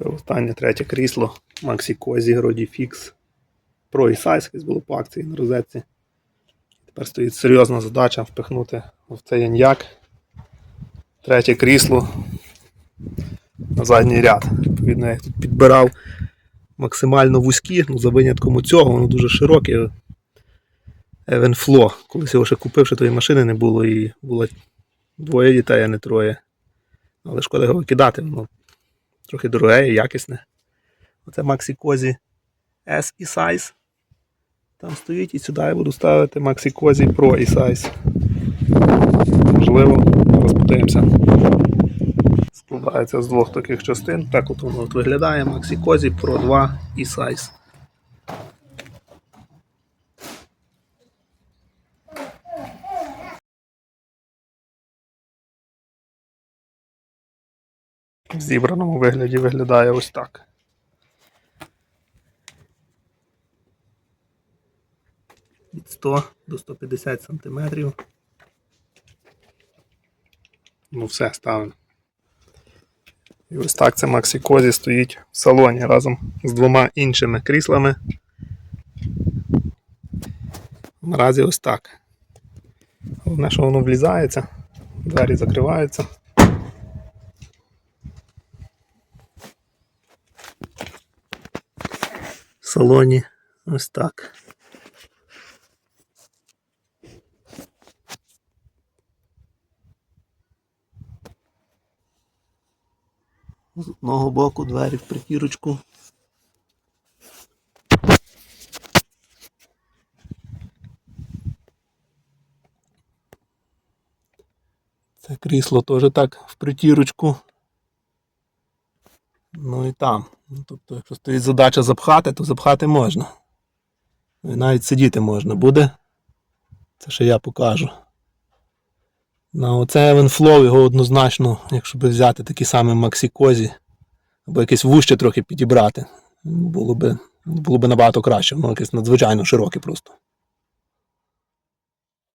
Останнє третє крісло Maxi Cozy Rodi Fix Pro і Size, було по акції на розетці. Тепер стоїть серйозна задача впихнути в цей яньяк третє крісло на задній ряд. Відповідно, я тут підбирав максимально вузькі, ну за винятком цього, воно дуже широке. Евенфло. Колись його ще купив, що тої машини не було і було двоє дітей, а не троє. Але шкода його викидати, воно трохи дороге і якісне. Оце Maxi Cozy S і Size. Там стоїть і сюди я буду ставити Maxi Cozy Pro і Size. Можливо, розпутаємося. Складається з двох таких частин. Так от воно от виглядає Maxi Cozy Pro 2 і Size. В зібраному вигляді виглядає ось так. Від 100 до 150 сантиметрів. Ну все, ставимо. І ось так це Maxi Cozy стоїть в салоні разом з двома іншими кріслами. Наразі ось так. Головне, що воно влізається, двері закриваються. Салоні ось так. З одного боку двері в притірочку. Це крісло теж так в притірочку. Ну і там. Ну, Тобто, якщо стоїть задача запхати, то запхати можна. Ну, І навіть сидіти можна буде. Це ще я покажу. На оце Evenflow його однозначно, якщо би взяти такі самі Cozy, або якесь вуще трохи підібрати, було би, було би набагато краще. Воно якесь надзвичайно широке просто.